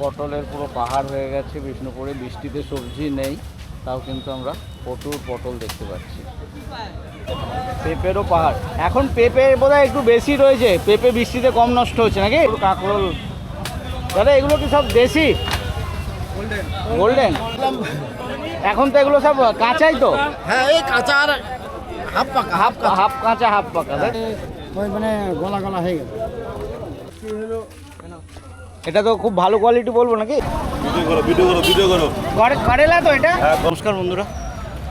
পটলের পুরো পাহাড় হয়ে গেছে বিষ্ণুপুরে বৃষ্টিতে সবজি নেই তাও কিন্তু আমরা প্রচুর পটল দেখতে পাচ্ছি। পেঁপেরও পাহাড়। এখন পেঁপে বোধহয় একটু বেশি রয়েছে পেঁপে বৃষ্টিতে কম নষ্ট হচ্ছে নাকি? কাঁকরোল। দাদা এগুলো কি সব দেশি? গোল্ডেন। এখন তো এগুলো সব কাঁচাই তো? হ্যাঁ এই কাঁচা আর হাফ পাকা হাফ হাফ কাঁচা হাফ পাকা? মানে গলা গলা হয়ে গেল। এটা তো খুব ভালো কোয়ালিটি বলব নাকি? ভিডিও করো ভিডিও করো ভিডিও করো। করেলা তো এটা? নমস্কার বন্ধুরা।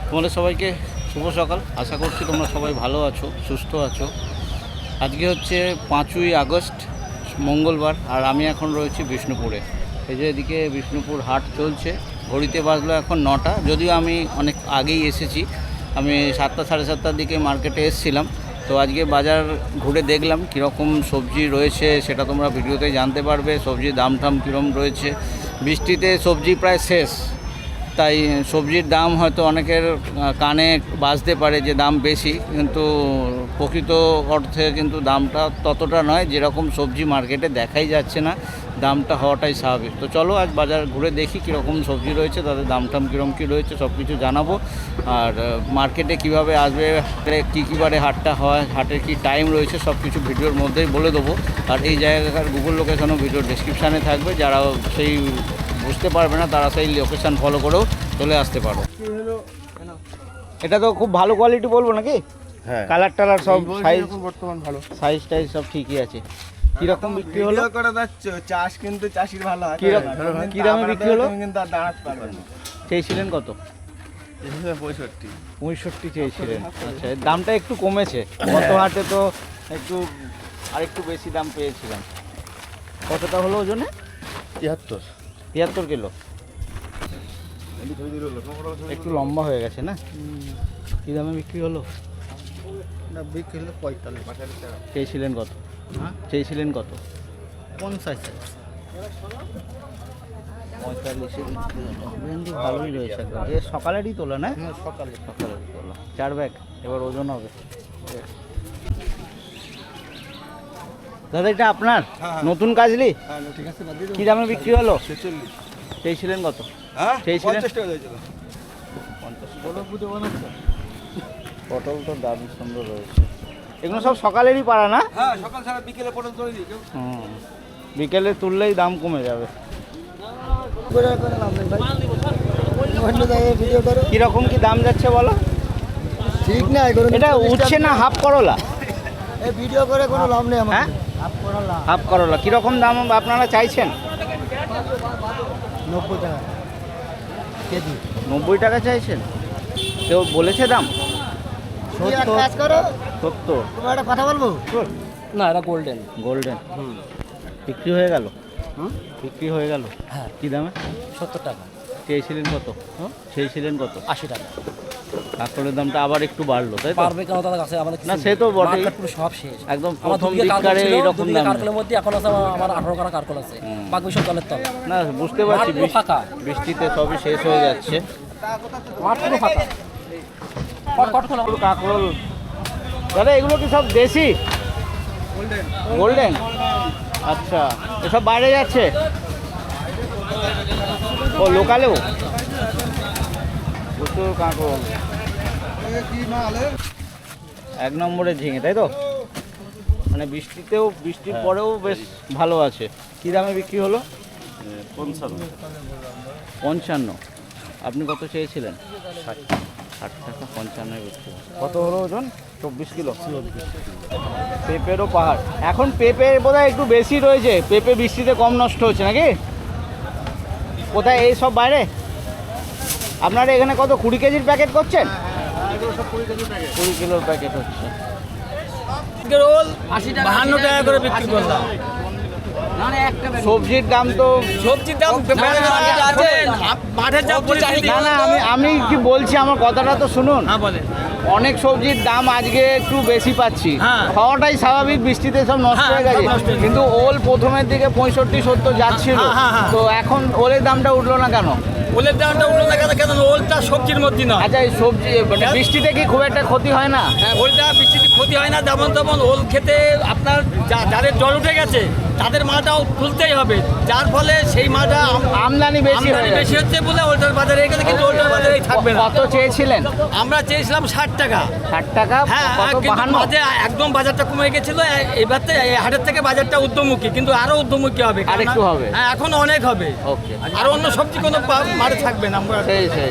তোমাদের সবাইকে শুভ সকাল। আশা করছি তোমরা সবাই ভালো আছো সুস্থ আছো। আজকে হচ্ছে পাঁচই আগস্ট মঙ্গলবার আর আমি এখন রয়েছি বিষ্ণুপুরে। এই যে এদিকে বিষ্ণুপুর হাট চলছে ঘড়িতে বাজলো এখন নটা। যদিও আমি অনেক আগেই এসেছি। আমি সাতটা সাড়ে সাতটার দিকে মার্কেটে এসেছিলাম। তো আজকে বাজার ঘুরে দেখলাম কীরকম সবজি রয়েছে, সেটা তোমরা ভিডিওতে জানতে পারবে। সবজির দাম টাম কীরকম রয়েছে। বৃষ্টিতে সবজি প্রায় শেষ। তাই সবজির দাম হয়তো অনেকের কানে বাজতে পারে যে দাম বেশি, কিন্তু প্রকৃত অর্থে কিন্তু দামটা ততটা নয়, যেরকম সবজি মার্কেটে দেখাই যাচ্ছে না, দামটা হওয়াটাই স্বাভাবিক। তো চলো আজ বাজার ঘুরে দেখি কীরকম সবজি রয়েছে, তাদের দাম টাম কীরকম কী রয়েছে সব কিছু জানাব। আর মার্কেটে কীভাবে আসবে কী কী বারে হাটটা হয় হাটের কী টাইম রয়েছে সব কিছু ভিডিওর মধ্যেই বলে দেবো। আর এই জায়গাকার গুগল লোকেশনও ভিডিওর ডিসক্রিপশানে থাকবে, যারা সেই বুঝতে পারবে না তারা সেই লোকেশন ফলো করেও চলে আসতে পারো এটা তো খুব ভালো কোয়ালিটি বলব নাকি? হ্যাঁ। কালার টালার সব সাইজ বর্তমান ভালো। সাইজ টাইজ সব ঠিকই আছে। কীরকম বিক্রি হলো? করে যাচ্ছ চাষ কিন্তু চাষির ভালো হয়। কিরকম- কি দামে বিক্রি হলো? কিন্তু আর দাঁড়াতে পারবে না। চেয়েছিলেন কত? পঁয়ষট্টি। পঁয়ষট্টি চেয়েছিলেন। আচ্ছা দামটা একটু কমেছে। গত হাটে তো একটু আর একটু বেশি দাম পেয়েছিলাম। কতটা হলো ওজনে? তিয়াত্তর। তিয়াত্তর কিলো। একটু লম্বা হয়ে গেছে না? কী দামে বিক্রি হলো? বিক্রি হলো পঁয়তাল্লিশ। চেয়েছিলেন কত? চেয়েছিলেন কত? পঞ্চাশ। পঁয়তাল্লিশে বিক্রি হলো। ভেন্ডি ভালোই রয়েছে একদম সকালেরই তোলা না? সকালে সকালেরই তোলা। চার ব্যাগ এবার ওজন হবে। দাদা এটা আপনার? নতুন কাজলি? আছে কি দামে বিক্রি হলো? কত? হ্যাঁ চেয়েছিলেন? পঞ্চাশ পটল তো দারুণ সুন্দর রয়েছে এগুলো সব সকালেরই পারা না? হ্যাঁ সকাল সারা বিকেলে পটল তুলে বিকেলে তুললেই দাম কমে যাবে। কীরকম কি দাম যাচ্ছে বলো? ঠিক না এটা উঠছে না হাফ করলা? এই ভিডিও করে কোনো লাভ নেই আমার হ্যাঁ? হাফ করলা। কীরকম দাম আপনারা চাইছেন? নব্বই টাকা। কেজি। নব্বই টাকা চাইছেন? কেউ বলেছে দাম? সত্তর। একটা কথা বলব? না এটা গোল্ডেন। গোল্ডেন। বিক্রি হয়ে গেল? হুম? বিক্রি হয়ে গেল? হ্যাঁ। কি দামে? সত্তর টাকা। চেয়েছিলেন কত? হুম? চেয়েছিলেন কত? আশি টাকা। কাঁকড়ের দামটা আবার একটু বাড়লো তাই পারবে কেন তাদের কাছে? আমাদের না, সে তো। মার্কেট পুরো সব শেষ। একদম প্রথম দিককারে দুদিকে দাম। কার্কলের মধ্যে এখন আছে আমার- আমার আঠারো কারা কার্কল আছে। বাকি সব জলের তলে। না বুঝতে পারছি। বৃষ্টিতে সবই শেষ হয়ে যাচ্ছে। মাঠ পুরো ফাঁকা দাদা এগুলো কি সব দেশি? গোল্ডেন। আচ্ছা এসব বাইরে যাচ্ছে? ও লোকালেও? প্রচুর কাঁকরোল এক নম্বরে ঝিঙে তাই তো? মানে বৃষ্টিতেও বৃষ্টির পরেও বেশ ভালো আছে। কী দামে বিক্রি হলো? পঞ্চান্ন। পঞ্চান্ন। আপনি কত চেয়েছিলেন? ষাট। ষাট টাকা পঞ্চান্ন বিক্রি কত হলো ওজন? চব্বিশ কিলো। পেঁপেরও পাহাড়। এখন পেঁপে বোধহয় একটু বেশি রয়েছে। পেঁপে বৃষ্টিতে কম নষ্ট হচ্ছে নাকি? কোথায় এই সব বাইরে? আপনারা এখানে কত কুড়ি কেজির প্যাকেট করছেন? কুড়ি কিলোর প্যাকেট হচ্ছে। বাহান্ন টাকা করে বিক্রি করলাম। সবজির দাম তো সবজির দাম মাঠের না না আমি আমি কি বলছি আমার কথাটা তো শুনুন। হ্যাঁ অনেক সবজির দাম আজকে একটু বেশি পাচ্ছি। হ্যাঁ। খাওয়াটাই স্বাভাবিক বৃষ্টিতে সব নষ্ট হ্যাঁ, হয়ে গেছে। নষ্ট কিন্তু ওল প্রথমের দিকে পঁয়ষট্টি সত্তর যাচ্ছিল। হ্যাঁ, হ্যাঁ, হ্যাঁ। তো এখন ওলের দামটা উঠল না কেন? ওলের ডালটা উল্টো দেখা কেন কেন ওলটা সবজির মধ্যে না আচ্ছা এই সবজি মানে বৃষ্টিতে কি খুব একটা ক্ষতি হয় না? হ্যাঁ ওলটা বৃষ্টিতে ক্ষতি হয় না যেমন তেমন ওল খেতে আপনার যাদের জল উঠে গেছে তাদের মালটাও তুলতেই হবে। যার ফলে সেই মালটা আম- আমদানি বেশি বেশি হচ্ছে বলে ওল্টার বাজারে এখানে কিন্তু ওল্টার বাজারে থাকবে না। কত চেয়েছিলেন? আমরা চেয়েছিলাম ষাট টাকা। ষাট টাকা হ্যাঁ মাঝে একদম বাজারটা কমে গেছিল। এবার তো হাটের থেকে বাজারটা উদ্যমুখী কিন্তু আরও উদ্যমুখী হবে। হবে। হ্যাঁ এখন অনেক হবে। ওকে। আর অন্য সবজি কোনো মাঠে থাকবে না। আমরা সেই সেই।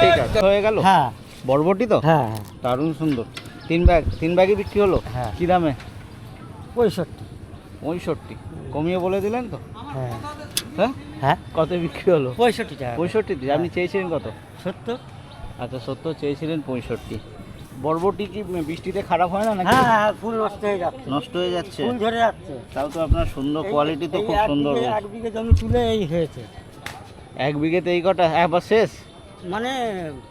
ঠিক আছে। হয়ে গেল? হ্যাঁ। বরবটি তো? হ্যাঁ। দারুণ সুন্দর। তিন ব্যাগ তিন ব্যাগই বিক্রি হলো? হ্যাঁ। কী দামে? পঁয়ষট্টি। পঁয়ষট্টি। কমিয়ে বলে দিলেন তো? হ্যাঁ। হ্যাঁ? হ্যাঁ? কত বিক্রি হলো? পঁয়ষট্টি টাকা। পঁয়ষট্টি আপনি চেয়েছিলেন কত? সত্তর। আচ্ছা সত্তর চেয়েছিলেন পঁয়ষট্টি। বরবটি কি বৃষ্টিতে খারাপ হয় না হ্যাঁ হ্যাঁ ফুল নষ্ট হয়ে যাচ্ছে। নষ্ট হয়ে যাচ্ছে। ফুল ধরে যাচ্ছে। তাও তো আপনার সুন্দর কোয়ালিটি তো খুব সুন্দর এক বিঘে জমি তুলে এই হয়েছে। এক বিঘেতে এই কটা একবার শেষ? মানে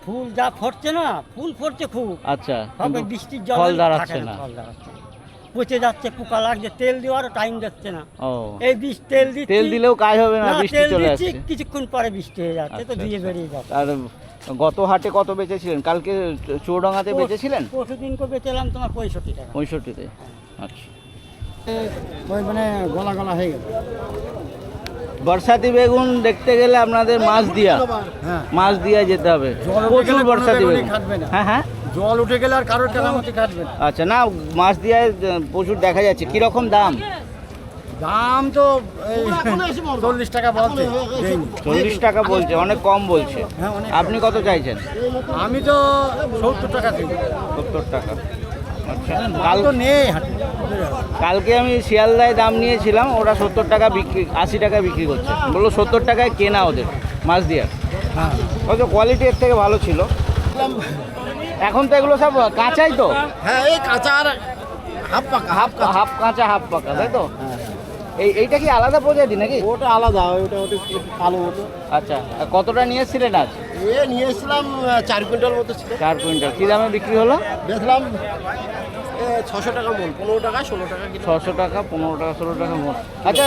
ফুল যা ফরছে না ফুল ফরছে খুব। আচ্ছা বৃষ্টির জল ফল দাঁড়াচ্ছে না। ফল দাঁড়াচ্ছে না। পচে যাচ্ছে পোকা লাগছে তেল দেওয়ারও টাইম যাচ্ছে না। এই বীজ তেল দিচ্ছি। তেল দিলেও কাজ হবে না বৃষ্টি তেল চলে দিচ্ছি আসছে। কিছুক্ষণ পরে বৃষ্টি হয়ে যাচ্ছে তো আচ্ছা, দিয়ে আচ্ছা। বেরিয়ে যাচ্ছে। আর গত হাটে কত বেচেছিলেন? কালকে চৌডাঙ্গাতে বেচেছিলেন? পরশু দিনকে বেচেলাম তোমার পঁয়ষট্টি টাকা। পঁয়ষট্টিতে? আচ্ছা। ওই মানে গলা গলা হয়ে গেল। বর্ষাতি বেগুন দেখতে গেলে আপনাদের মাছ দিয়া। হ্যাঁ। মাছ দিয়া যেতে হবে। প্রচুর বর্ষাতি বেগুন। হ্যাঁ হ্যাঁ। জল উঠে গেলে আর কারোর কেনামতি কাটবে না। আচ্ছা না মাছ দিয়ে প্রচুর দেখা যাচ্ছে। কীরকম দাম? দাম তো চল্লিশ টাকা বলছে। চল্লিশ টাকা বলছে অনেক কম বলছে। হ্যাঁ আপনি কত চাইছেন? আমি তো সত্তর টাকা দিই। সত্তর টাকা। আচ্ছা কাল কাল তো নেই কালকে আমি শিয়ালদায় দাম নিয়েছিলাম ওরা সত্তর টাকা বিক্রি আশি টাকা বিক্রি করছে। বলল সত্তর টাকায় কেনা ওদের মাছ দিয়ে। হ্যাঁ। হয়তো কোয়ালিটি এর থেকে ভালো ছিল। এখন তো এগুলো সব কাঁচাই তো। হ্যাঁ এই কাঁচা আর হাফ পাকা হাফ হাফ কাঁচা হাফ পাকা তাই তো? এই এইটা কি আলাদা প্রজাতি নাকি? ওটা আলাদা ওটা ওটা কালো মতো। আচ্ছা কতটা নিয়ে এসেছিলেন আজ? এ নিয়ে এসেছিলাম চার কুইন্টাল মতো ছিল। চার কুইন্টাল। কি দামে বিক্রি হলো? বেচলাম ছশো টাকা মন পনেরো টাকা ষোলো টাকা ছশো টাকা পনেরো টাকা ষোলো টাকা আচ্ছা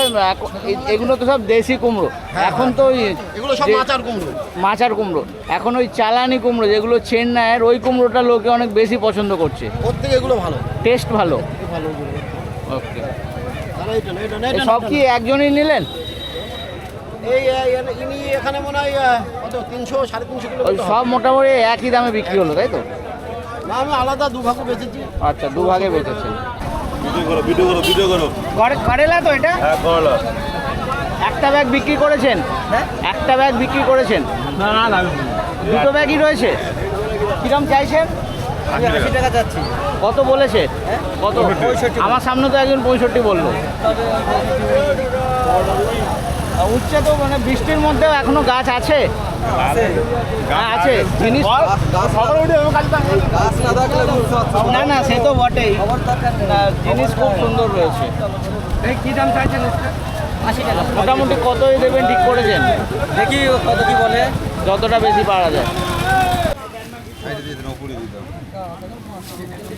এগুলো তো সব দেশি কুমড়ো। এখন তো ওই হ্যাঁ, এগুলো সব মাচার কুমড়ো। মাচার কুমড়ো। এখন ওই চালানি কুমড়ো যেগুলো চেন্নাইয়ের ওই কুমড়োটা লোকে অনেক বেশি পছন্দ করছে। ওর থেকে এগুলো ভালো। টেস্ট ভালো। ভালো ওকে। সব কি একজনই নিলেন? এই ইনি এখানে মনে হয় কত তিনশো সাড়ে তিনশো কিলো। সব মোটামুটি একই দামে বিক্রি হলো তাই তো? না আমি আলাদা দুভাগে বেচেছি। আচ্ছা দু ভাগে বেচেছেন। ভিডিও করো ভিডিও করো ভিডিও করো। করে- করেলা তো এটা? হ্যাঁ করলা একটা ব্যাগ বিক্রি করেছেন? একটা ব্যাগ বিক্রি করেছেন? না না না দুটো ব্যাগই রয়েছে? কিরম চাইছেন? আমি আশি টাকা যাচ্ছি কত বলেছে? কত? আমার সামনে তো একজন পঁয়ষট্টি বলল। আর উচ্ছে তো মানে বৃষ্টির মধ্যেও এখনও গাছ আছে? হ্যাঁ আছে। জিনিস না না সে তো বটেই। জিনিস খুব সুন্দর রয়েছে। কি দাম চাইছেন মোটামুটি কতই দেবেন ঠিক করেছেন? দেখি কত কি বলে। যতটা বেশি পারা যায়।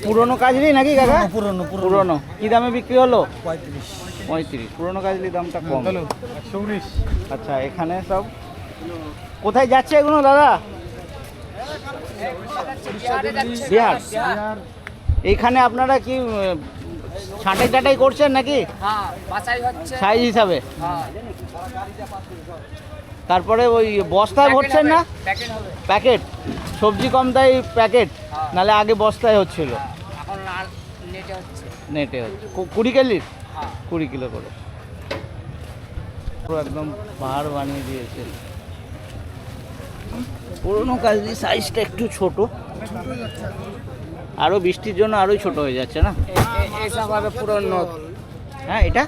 পুরনো কাজলি নাকি কাকা? পুরনো পুরনো কি দামে বিক্রি হলো? পঁয়ত্রিশ। পঁয়ত্রিশ। পুরনো কাজলি দামটা কম। হলো আচ্ছা এখানে সব কোথায় যাচ্ছে এগুলো দাদা? বিহার। এইখানে আপনারা কি ছাঁটাই টাটাই করছেন নাকি? হ্যাঁ সাইজ হিসাবে। হ্যাঁ তারপরে ওই বস্তায় ভরছেন না? প্যাকেট। সবজি কম তাই প্যাকেট নালে আগে বস্তায় হচ্ছিল। নেটে হচ্ছে। নেটে হচ্ছে। কুড়ি কেলির হ্যাঁ। কুড়ি কিলো করে। পুরো একদম পাহাড় বানিয়ে দিয়েছে। পুরোনো কাজলি সাইজটা একটু ছোট। আরও বৃষ্টির জন্য আরোই ছোট হয়ে যাচ্ছে না? এইসব হবে পুরনো হ্যাঁ এটা?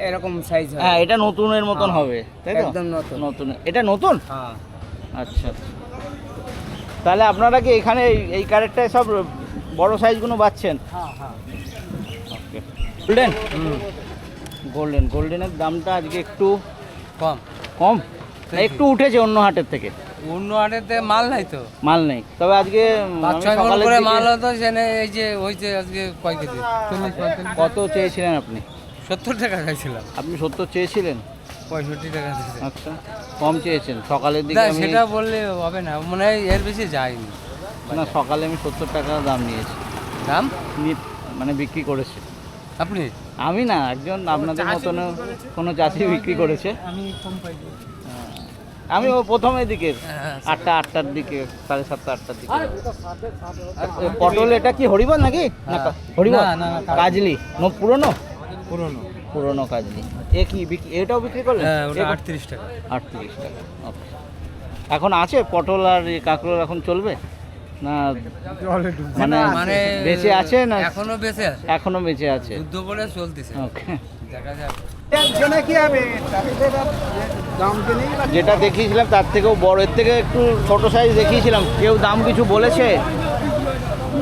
এরকম সাইজ হ্যাঁ এটা নতুনের মতন হবে তাই তো? একদম নতুন। নতুন। এটা নতুন? হ্যাঁ। আচ্ছা। তাহলে আপনারা কি এখানে এই- ক্যারেক্টারে সব বড় সাইজগুলো বাচ্ছেন? হ্যাঁ হ্যাঁ। ওকে। গোল্ডেন গোল্ডেন গোল্ডেনের দামটা আজকে একটু কম। কম? একটু উঠেছে অন্য হাটের থেকে। অন্য হাটেতে মাল নাই তো। মাল নেই। তবে আজকে পাঁচ ছয় মন করে মাল হতো সেখানে এই যে হয়েছে আজকে কয় কেজি? চল্লিশ পঁয়তাল্লিশ। কত চেয়েছিলেন আপনি? সত্তর টাকা খাইছিলাম। আপনি সত্তর চেয়েছিলেন? পঁয়ষট্টি টাকা আচ্ছা কম চেয়েছেন। সকালের দিকে সেটা বললে হবে না। মনে হয় এর বেশি যায়নি। না সকালে আমি সত্তর টাকা দাম নিয়েছি। দাম? মানে বিক্রি করেছি। আপনি? আমি না একজন আপনাদের মতন কোনো চাষি বিক্রি করেছে। আমি কম পাই আমি ও প্রথমের দিকে আটটা আটটার দিকে সাড়ে সাতটা আটটার দিকে। পটল এটা কি হরিবল নাকি? না হরিবল? না, না, না, কাজলি। নো পুরনো? পুরনো। পুরনো কাজলি। এ কি বিক্রি এটাও বিক্রি করলেন? হ্যাঁ কত? আটত্রিশ টাকা। আটত্রিশ টাকা ওকে এখন আছে পটল আর এই এখন চলবে? না মানে মানে বেঁচে আছে না? এখনও বেঁচে আছে। এখনও বেঁচে আছে। যুদ্ধ বলে চলতেছে। ওকে দেখা যাক। যেটা দেখিয়েছিলাম তার থেকেও বড়। এর থেকে একটু ছোট সাইজ দেখিয়েছিলাম। কেউ দাম কিছু বলেছে?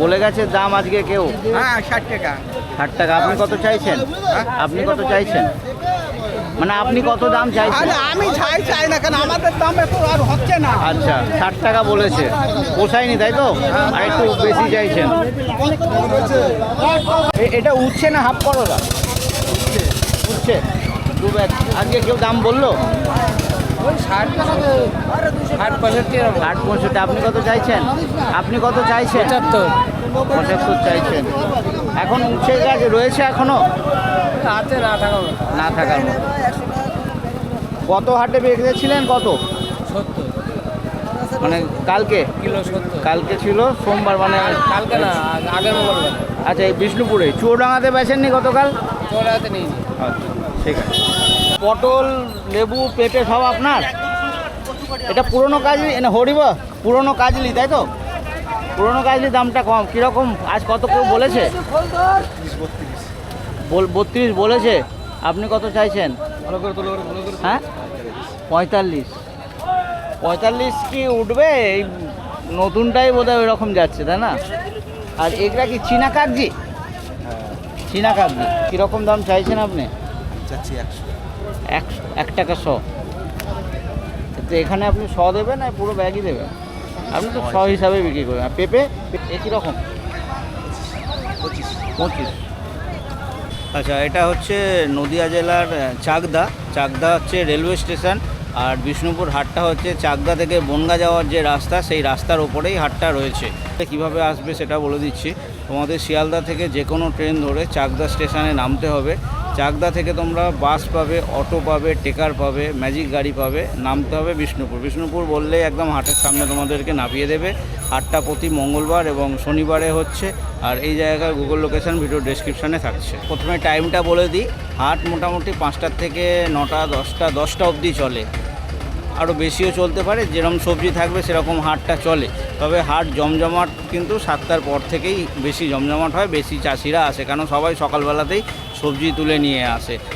বলে গেছে দাম আজকে কেউ? হ্যাঁ ষাট টাকা। ষাট টাকা। আপনি কত চাইছেন? আপনি কত চাইছেন? মানে আপনি কত দাম চাইছেন? আমি চাই চাই না কেন আমাদের দাম এত আর হচ্ছে না। আচ্ছা ষাট টাকা বলেছে। পোষায়নি তাই তো? আর একটু বেশি চাইছেন। এটা উঠছে না হাফ করলা উঠছে দু ব্যাগ। আজকে কেউ দাম বলল? ষাট ষাট পঁয়ষট্টি ষাট পঁয়ষট্টি আপনি কত চাইছেন? আপনি কত চাইছেন? পঁচাত্তর। পঁচাত্তর চাইছেন। এখন উঠছে গেছে রয়েছে এখনও? আছে না টাকা না থাকার মতো। কত হাটে বেরিয়েছিলেন কত? সত্তর। মানে কালকে? কিলো সত্তর। কালকে ছিল সোমবার মানে কালকে না আগের মঙ্গলবার। আচ্ছা এই বিষ্ণুপুরে। চুয়াডাঙ্গাতে বেচেননি গতকাল? হাতে নেই। আচ্ছা ঠিক আছে। পটল, লেবু, পেঁপে সব আপনার? এটা পুরনো কাজলি না হরিবা, পুরনো কাজলি, তাই তো? পুরনো কাজলি দামটা কম। কীরকম? আজ কত কেউ বলেছে? বত্রিশ বলেছে। আপনি কত চাইছেন? হ্যাঁ? পঁয়তাল্লিশ। পঁয়তাল্লিশ কি উঠবে? এই নতুনটাই বোধহয় ওই রকম যাচ্ছে, তাই না? আর এগুলা কি চীনা কাগজি চীনা কাগজি কীরকম দাম চাইছেন আপনি? যাচ্ছি একশো। এক এক টাকা শ। তো এখানে আপনি শ দেবেন না পুরো ব্যাগই দেবেন। আপনি তো শ হিসাবে। বিক্রি করবেন। আর পেঁপে? একই রকম পঁচিশ। পঁচিশ। আচ্ছা এটা হচ্ছে নদিয়া জেলার চাকদা। চাকদা হচ্ছে রেলওয়ে স্টেশন আর বিষ্ণুপুর হাটটা হচ্ছে চাকদা থেকে বনগা যাওয়ার যে রাস্তা সেই রাস্তার ওপরেই হাটটা রয়েছে। কীভাবে আসবে সেটা বলে দিচ্ছি। তোমাদের শিয়ালদা থেকে যে কোনো ট্রেন ধরে চাকদা স্টেশনে নামতে হবে। চাকদা থেকে তোমরা বাস পাবে, অটো পাবে, টেকার পাবে, ম্যাজিক গাড়ি পাবে, নামতে হবে বিষ্ণুপুর। বিষ্ণুপুর বললেই একদম হাটের সামনে তোমাদেরকে নামিয়ে দেবে। হাটটা প্রতি মঙ্গলবার এবং শনিবারে হচ্ছে, আর এই জায়গার গুগল লোকেশন ভিডিও ডেসক্রিপশানে থাকছে। প্রথমে টাইমটা বলে দিই, হাট মোটামুটি পাঁচটার থেকে নটা, দশটা দশটা অবধি চলে। আরও বেশিও চলতে পারে, যেরকম সবজি থাকবে সেরকম হাটটা চলে। তবে হাট জমজমাট কিন্তু সাতটার পর থেকেই বেশি জমজমাট হয়, বেশি চাষিরা আসে কারণ সবাই সকালবেলাতেই সবজি তুলে নিয়ে আসে।